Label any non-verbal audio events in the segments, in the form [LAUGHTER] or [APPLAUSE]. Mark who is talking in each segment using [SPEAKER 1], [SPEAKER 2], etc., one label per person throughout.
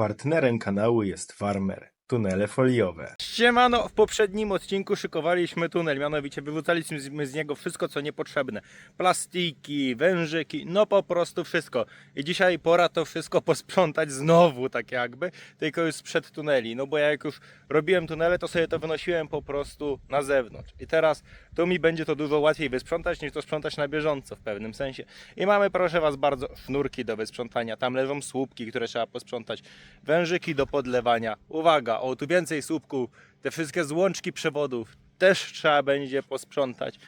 [SPEAKER 1] Partnerem kanału jest Farmer. Tunele foliowe. Siemano, w poprzednim odcinku szykowaliśmy tunel, mianowicie wyrzucaliśmy z niego wszystko co niepotrzebne. Plastiki, wężyki, no po prostu wszystko. I dzisiaj pora to wszystko [LAUGHS] posprzątać znowu tak jakby, tylko już sprzed tuneli. No bo ja jak już robiłem tunele, to sobie to wynosiłem po prostu na zewnątrz. I teraz to mi będzie to dużo łatwiej wysprzątać niż to sprzątać na bieżąco w pewnym sensie. I mamy proszę Was bardzo sznurki do wysprzątania. Tam leżą słupki, które trzeba posprzątać. Wężyki do podlewania. Uwaga, o tu więcej słupków. Te wszystkie złączki przewodów też trzeba będzie posprzątać.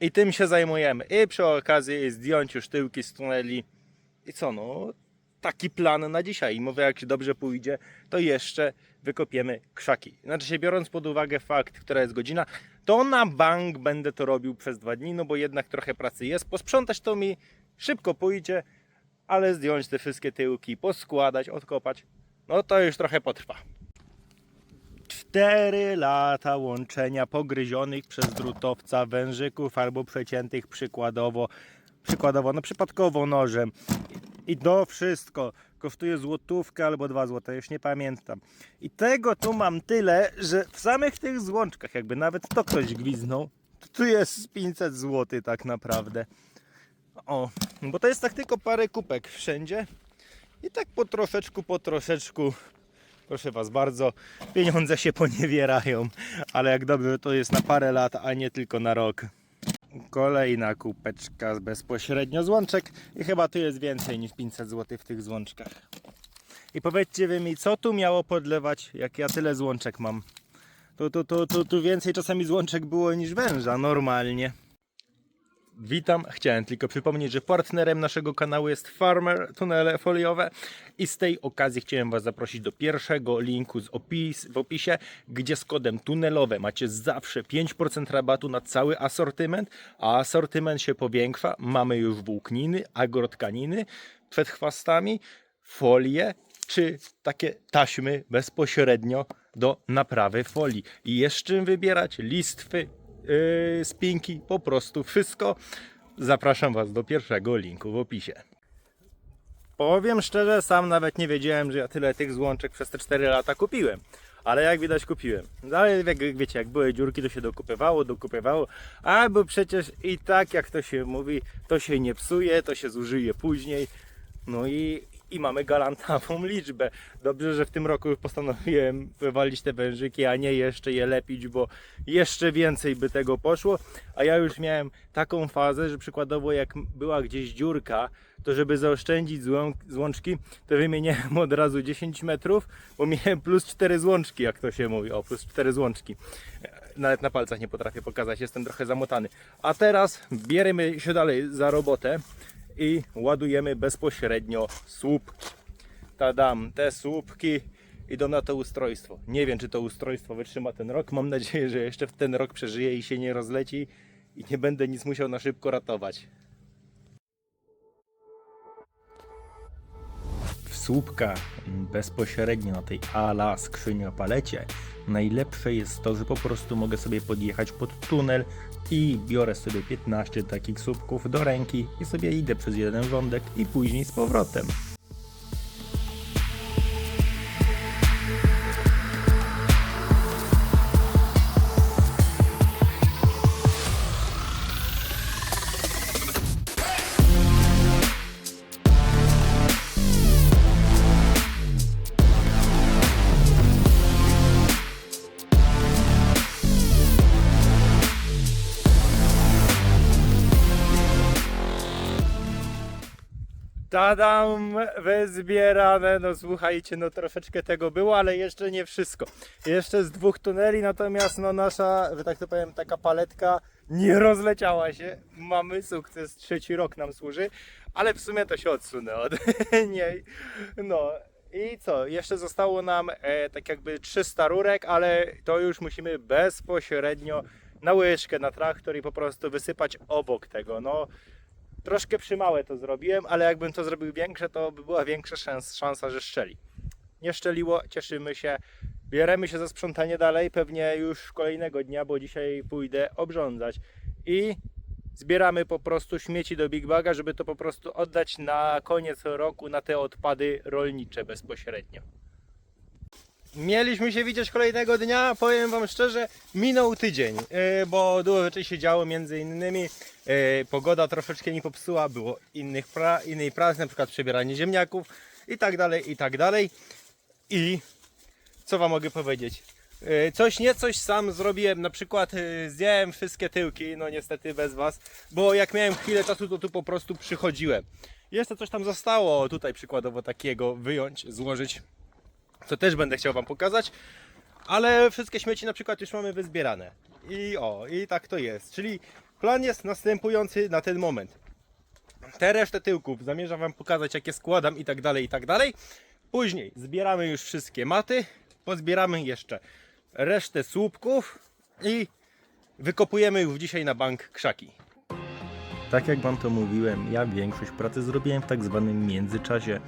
[SPEAKER 1] I tym się zajmujemy. I przy okazji zdjąć już tyłki z tuneli. I co no, taki plan na dzisiaj. I mówię, jak się dobrze pójdzie, to jeszcze wykopiemy krzaki. Znaczy się biorąc pod uwagę fakt, która jest godzina, to na bank będę to robił przez dwa dni, no bo jednak trochę pracy jest. Posprzątać to mi szybko pójdzie, ale zdjąć te wszystkie tyłki, poskładać, odkopać, no to już trochę potrwa. Cztery lata łączenia pogryzionych przez drutowca wężyków albo przeciętych przykładowo, przykładowo, no przypadkowo nożem. I to wszystko kosztuje złotówkę albo dwa złote, już nie pamiętam. I tego tu mam tyle, że w samych tych złączkach, jakby nawet to ktoś gwiznął, to tu jest z 500 zł tak naprawdę. O, bo to jest tak tylko parę kupek wszędzie. I tak po troszeczku, po troszeczku, proszę Was bardzo, pieniądze się poniewierają, ale jak dobrze to jest na parę lat, a nie tylko na rok. Kolejna kupeczka bezpośrednio z łączek i chyba tu jest więcej niż 500 zł w tych złączkach. I powiedzcie wy mi, co tu miało podlewać, jak ja tyle złączek mam? Tu, tu, tu, tu, tu więcej czasami złączek było niż węża, normalnie. Witam, chciałem tylko przypomnieć, że partnerem naszego kanału jest Farmer Tunele Foliowe i z tej okazji chciałem Was zaprosić do pierwszego linku z opis, w opisie, gdzie z kodem tunelowe macie zawsze 5% rabatu na cały asortyment, a asortyment się powiększa. Mamy już włókniny, agrotkaniny przed chwastami, folie czy takie taśmy bezpośrednio do naprawy folii. I jest czym wybierać listwy, yy, spinki, po prostu wszystko. Zapraszam Was do pierwszego linku w opisie. Powiem szczerze, sam nawet nie wiedziałem, że ja tyle tych złączek przez te 4 lata kupiłem. Ale jak widać kupiłem. Ale jak wiecie, jak były dziurki, to się dokupywało, dokupywało. A bo przecież i tak jak to się mówi, to się nie psuje, to się zużyje później. No i, i mamy galantową liczbę. Dobrze, że w tym roku postanowiłem wywalić te wężyki, a nie jeszcze je lepić, bo jeszcze więcej by tego poszło. A ja już miałem taką fazę, że przykładowo jak była gdzieś dziurka, to żeby zaoszczędzić złą, złączki, to wymieniałem od razu 10 metrów, bo miałem plus 4 złączki, jak to się mówi. O, plus 4 złączki. Nawet na palcach nie potrafię pokazać, jestem trochę zamotany. A teraz bierzemy się dalej za robotę i ładujemy bezpośrednio słupki. Tadam, te słupki idą na to ustrojstwo. Nie wiem, czy to ustrojstwo wytrzyma ten rok. Mam nadzieję, że jeszcze w ten rok przeżyje i się nie rozleci i nie będę nic musiał na szybko ratować. W słupkach bezpośrednio na tej ala skrzynia palecie najlepsze jest to, że po prostu mogę sobie podjechać pod tunel i biorę sobie 15 takich słupków do ręki i sobie idę przez jeden rządek i później z powrotem. Tadam, wyzbierane, no słuchajcie, no troszeczkę tego było, ale jeszcze nie wszystko. Jeszcze z dwóch tuneli, natomiast no nasza, że tak to powiem, taka paletka nie rozleciała się. Mamy sukces, trzeci rok nam służy, ale w sumie to się odsunę od [LAUGHS] niej. No i co, jeszcze zostało nam e, tak jakby 300 rurek, ale to już musimy bezpośrednio na łyżkę, na traktor i po prostu wysypać obok tego. No troszkę przymałe to zrobiłem, ale jakbym to zrobił większe, to by była większa szans, szansa, że szczeli. Nie szczeliło, cieszymy się. Bieremy się za sprzątanie dalej, pewnie już kolejnego dnia, bo dzisiaj pójdę obrządzać. I zbieramy po prostu śmieci do Big Baga, żeby to po prostu oddać na koniec roku na te odpady rolnicze bezpośrednio. Mieliśmy się widzieć kolejnego dnia, powiem wam szczerze, minął tydzień, yy, bo dużo rzeczy się działo, między innymi yy, pogoda troszeczkę mi popsuła, było innych pra, innej pracy, na przykład przebieranie ziemniaków i tak dalej, i tak dalej. I co wam mogę powiedzieć? Yy, Coś nie coś sam zrobiłem, na przykład zdjąłem wszystkie tyłki, no niestety bez was, bo jak miałem chwilę czasu, to tu po prostu przychodziłem. Jeszcze coś tam zostało, tutaj przykładowo takiego wyjąć, złożyć, co też będę chciał wam pokazać, ale wszystkie śmieci na przykład już mamy wyzbierane. I o, i tak to jest, czyli plan jest następujący na ten moment. Te resztę tyłków zamierzam wam pokazać, jakie składam i tak dalej, i tak dalej. Później zbieramy już wszystkie maty, pozbieramy jeszcze resztę słupków i wykopujemy już dzisiaj na bank krzaki. Tak jak Wam to mówiłem, ja większość pracy zrobiłem w tak zwanym międzyczasie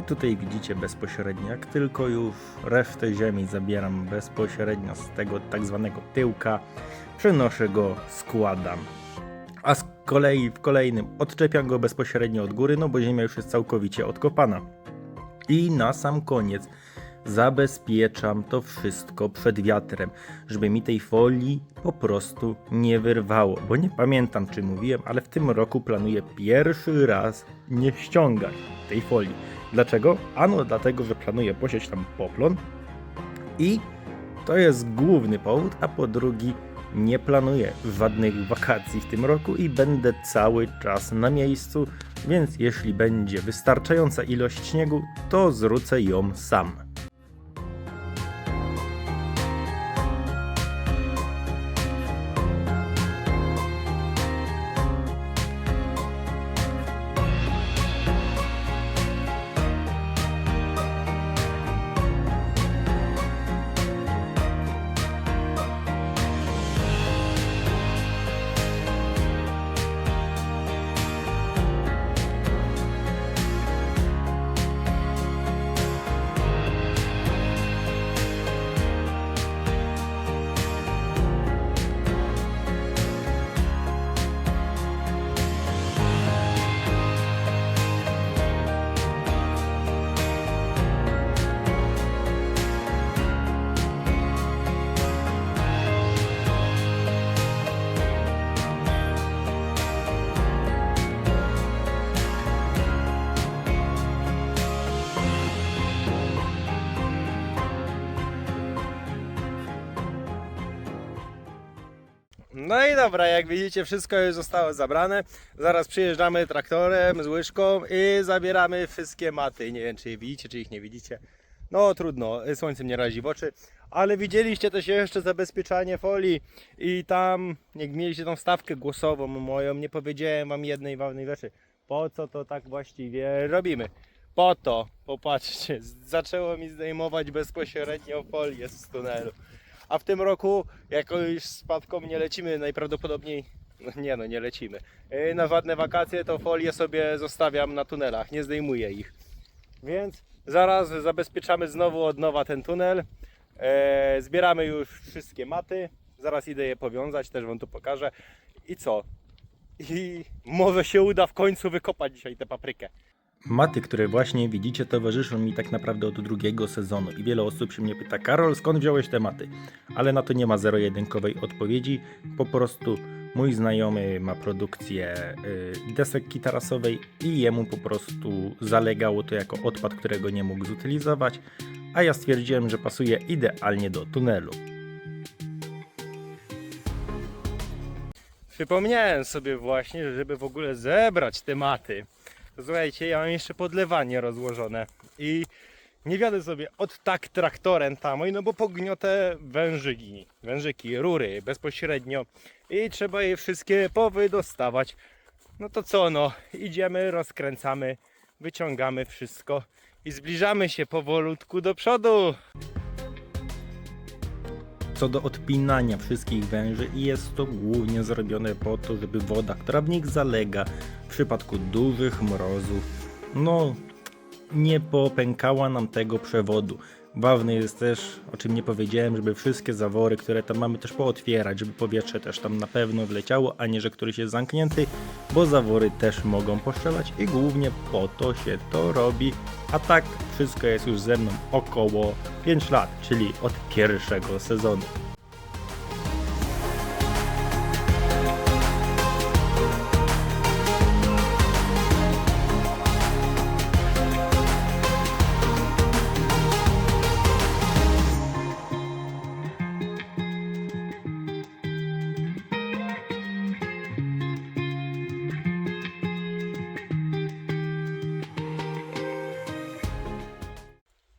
[SPEAKER 1] i tutaj widzicie bezpośrednio, jak tylko już resztę ziemi zabieram bezpośrednio z tego tak zwanego tyłka, przenoszę go, składam. A z kolei w kolejnym odczepiam go bezpośrednio od góry, no bo ziemia już jest całkowicie odkopana. I na sam koniec zabezpieczam to wszystko przed wiatrem, żeby mi tej folii po prostu nie wyrwało. Bo nie pamiętam, czy mówiłem, ale w tym roku planuję pierwszy raz nie ściągać tej folii. Dlaczego? Ano dlatego, że planuję posieć tam poplon i to jest główny powód, a po drugi nie planuję żadnych wakacji w tym roku i będę cały czas na miejscu, więc jeśli będzie wystarczająca ilość śniegu, to zrzucę ją sam. No i dobra, jak widzicie, wszystko już zostało zabrane. Zaraz przyjeżdżamy traktorem z łyżką i zabieramy wszystkie maty. Nie wiem, czy je widzicie, czy ich nie widzicie. No trudno, słońce mnie razi w oczy. Ale widzieliście też jeszcze zabezpieczanie folii i tam, jak mieliście tą stawkę głosową moją, nie powiedziałem wam jednej ważnej rzeczy. Po co to tak właściwie robimy? Po to, popatrzcie, zaczęło mi zdejmować bezpośrednio folię z tunelu. A w tym roku jakoś spadką nie lecimy najprawdopodobniej. No nie no, nie lecimy. Yy, Na żadne wakacje to folię sobie zostawiam na tunelach, nie zdejmuję ich. Więc zaraz zabezpieczamy znowu od nowa ten tunel. E, zbieramy już wszystkie maty. Zaraz idę je powiązać, też Wam tu pokażę. I co? I może się uda w końcu wykopać dzisiaj tę paprykę. Maty, które właśnie widzicie, towarzyszą mi tak naprawdę od drugiego sezonu i wiele osób się mnie pyta, Karol, skąd wziąłeś te maty? Ale na to nie ma zero-jedynkowej odpowiedzi, po prostu mój znajomy ma produkcję y, desek kitarasowej i jemu po prostu zalegało to jako odpad, którego nie mógł zutylizować, a ja stwierdziłem, że pasuje idealnie do tunelu. Przypomniałem sobie właśnie, że żeby w ogóle zebrać te maty, słuchajcie, ja mam jeszcze podlewanie rozłożone i nie wiadę sobie od tak traktorem tam, no bo pogniotę wężyki, wężyki, rury bezpośrednio i trzeba je wszystkie powydostawać. No to co no, idziemy, rozkręcamy, wyciągamy wszystko i zbliżamy się powolutku do przodu. Co do odpinania wszystkich węży, jest to głównie zrobione po to, żeby woda, która w nich zalega w przypadku dużych mrozów, no nie popękała nam tego przewodu. Ważne jest też, o czym nie powiedziałem, żeby wszystkie zawory, które tam mamy też pootwierać, żeby powietrze też tam na pewno wleciało, a nie, że któryś jest zamknięty, bo zawory też mogą poszczelać i głównie po to się to robi. A tak wszystko jest już ze mną około 5 lat, czyli od pierwszego sezonu.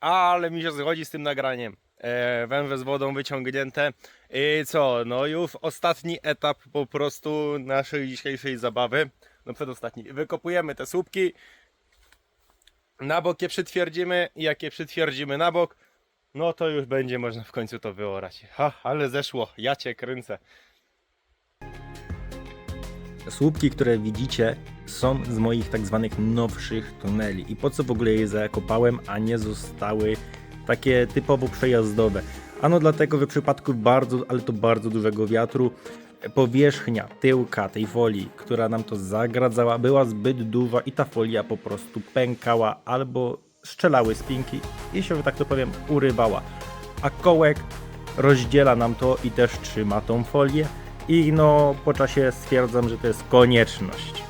[SPEAKER 1] Ale mi się zgodzi z tym nagraniem. E, węże z wodą wyciągnięte. I co? No już ostatni etap po prostu naszej dzisiejszej zabawy. No przedostatni. Wykopujemy te słupki. Na bok je przytwierdzimy. Jak je przytwierdzimy na bok, no to już będzie można w końcu to wyorać. Ha, ale zeszło. Ja cię kręcę. Słupki, które widzicie, są z moich tak zwanych nowszych tuneli. I po co w ogóle je zakopałem, a nie zostały takie typowo przejazdowe? Ano dlatego, że w przypadku bardzo, ale to bardzo dużego wiatru, powierzchnia tyłka tej folii, która nam to zagradzała, była zbyt duża i ta folia po prostu pękała albo strzelały spinki i się, tak to powiem, urywała. A kołek rozdziela nam to i też trzyma tą folię. I no, po czasie stwierdzam, że to jest konieczność.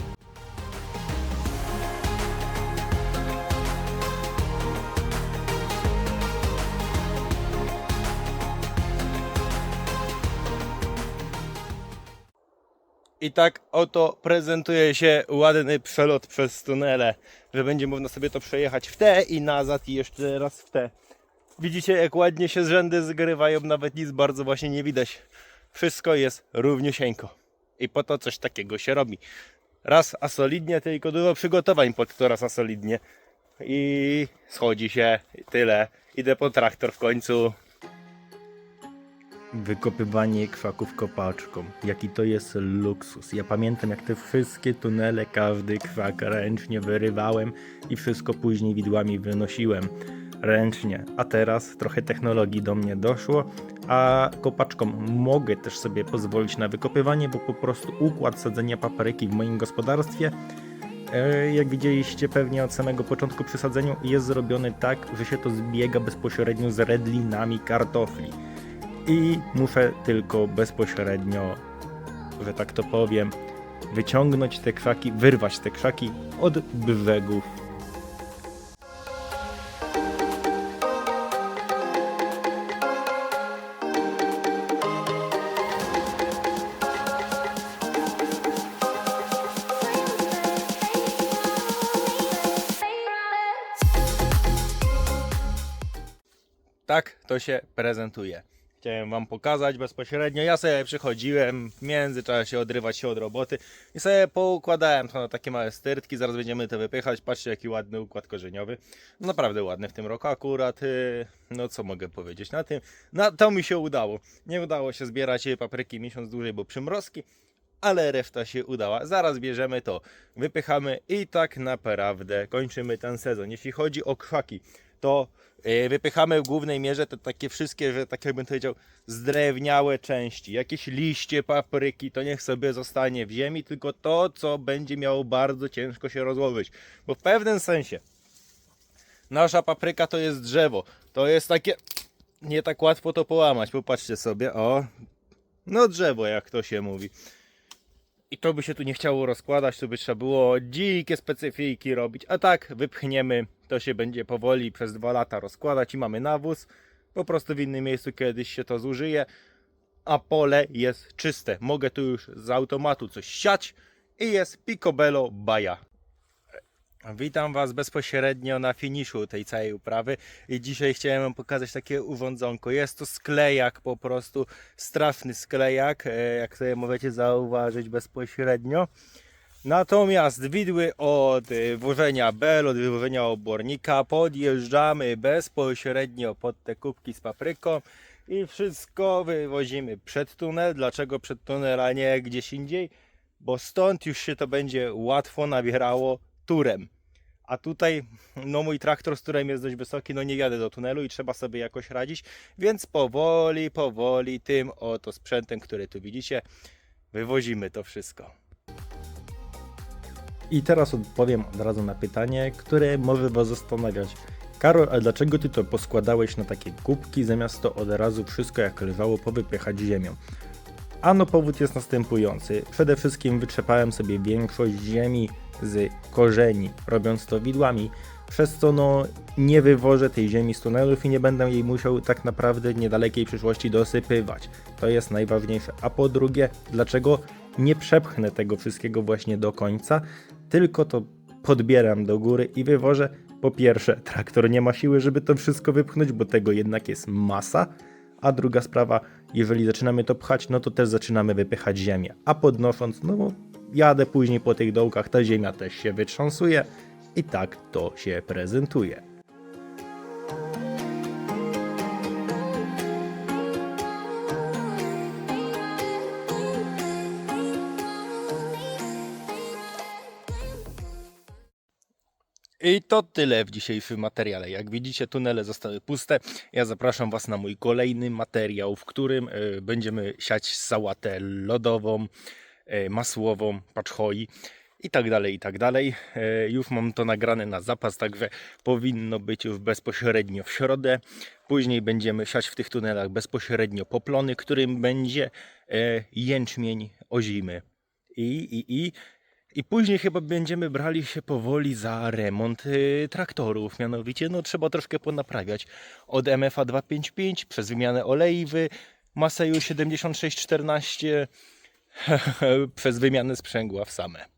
[SPEAKER 1] I tak oto prezentuje się ładny przelot przez tunele, że będzie można sobie to przejechać w te i nazad i jeszcze raz w te. Widzicie jak ładnie się rzędy zgrywają, nawet nic bardzo właśnie nie widać. Wszystko jest równiusieńko. I po to coś takiego się robi. Raz a solidnie, tylko dużo przygotowań pod to raz a solidnie. I schodzi się, tyle. Idę po traktor w końcu. Wykopywanie krzaków kopaczką. Jaki to jest luksus. Ja pamiętam jak te wszystkie tunele, każdy krzak ręcznie wyrywałem i wszystko później widłami wynosiłem ręcznie. A teraz trochę technologii do mnie doszło, a kopaczką mogę też sobie pozwolić na wykopywanie, bo po prostu układ sadzenia papryki w moim gospodarstwie E, Jak widzieliście pewnie od samego początku przy sadzeniu jest zrobiony tak, że się to zbiega bezpośrednio z redlinami kartofli. I muszę tylko bezpośrednio, że tak to powiem, wyciągnąć te krzaki, wyrwać te krzaki od brzegów. Tak to się prezentuje. Chciałem wam pokazać bezpośrednio. Ja sobie przychodziłem w międzyczasie odrywać się od roboty i sobie poukładałem to na takie małe styrtki. Zaraz będziemy to wypychać. Patrzcie, jaki ładny układ korzeniowy. Naprawdę ładny w tym roku akurat. y, No co mogę powiedzieć na tym? No to mi się udało. Nie udało się zbierać papryki miesiąc dłużej, bo przymrozki. Ale reszta się udała. Zaraz bierzemy to, wypychamy i tak naprawdę kończymy ten sezon. Jeśli chodzi o krzaki, to wypychamy w głównej mierze te takie wszystkie, że tak jakbym powiedział, zdrewniałe części. Jakieś liście papryki, to niech sobie zostanie w ziemi, tylko to, co będzie miało bardzo ciężko się rozłożyć. Bo w pewnym sensie nasza papryka to jest drzewo. To jest takie. Nie tak łatwo to połamać. Popatrzcie sobie, o. No drzewo, jak to się mówi. I to by się tu nie chciało rozkładać, tu by trzeba było dzikie specyfiki robić. A tak wypchniemy, to się będzie powoli przez dwa lata rozkładać i mamy nawóz. Po prostu w innym miejscu kiedyś się to zużyje. A pole jest czyste. Mogę tu już z automatu coś siać i jest picobello baja. Witam Was bezpośrednio na finiszu tej całej uprawy i dzisiaj chciałem pokazać takie urządzonko. Jest to sklejak po prostu, straszny sklejak, e, jak sobie możecie zauważyć bezpośrednio. Natomiast widły od e, włożenia bel, od wyłożenia obornika podjeżdżamy bezpośrednio pod te kubki z papryką i wszystko wywozimy przed tunel. Dlaczego przed tunel, a nie gdzieś indziej? Bo stąd już się to będzie łatwo nabierało turem. A tutaj, no mój traktor, z którym jest dość wysoki, no nie jadę do tunelu i trzeba sobie jakoś radzić, więc powoli, powoli tym oto sprzętem, który tu widzicie, wywozimy to wszystko. I teraz odpowiem od razu na pytanie, które może Was zastanawiać. Karol, a dlaczego Ty to poskładałeś na takie kubki, zamiast to od razu wszystko jak leżało powypychać ziemią? Ano powód jest następujący. Przede wszystkim wytrzepałem sobie większość ziemi z korzeni, robiąc to widłami, przez co no nie wywożę tej ziemi z tunelów i nie będę jej musiał tak naprawdę w niedalekiej przyszłości dosypywać. To jest najważniejsze. A po drugie, dlaczego nie przepchnę tego wszystkiego właśnie do końca, tylko to podbieram do góry i wywożę. Po pierwsze, traktor nie ma siły, żeby to wszystko wypchnąć, bo tego jednak jest masa. A druga sprawa, jeżeli zaczynamy to pchać, no to też zaczynamy wypychać ziemię. A podnosząc, no jadę później po tych dołkach, ta ziemia też się wytrząsuje i tak to się prezentuje. I to tyle w dzisiejszym materiale. Jak widzicie, tunele zostały puste. Ja zapraszam Was na mój kolejny materiał, w którym e, będziemy siać sałatę lodową, e, masłową, paczhoi i tak dalej, i tak dalej. E, Już mam to nagrane na zapas, także powinno być już bezpośrednio w środę. Później będziemy siać w tych tunelach bezpośrednio poplony, którym będzie jęczmień ozimy. I, i, i i później chyba będziemy brali się powoli za remont y, traktorów. Mianowicie, no trzeba troszkę ponaprawiać. Od MFA 255 przez wymianę olejwy, Maseju 7614 [LAUGHS] przez wymianę sprzęgła w same.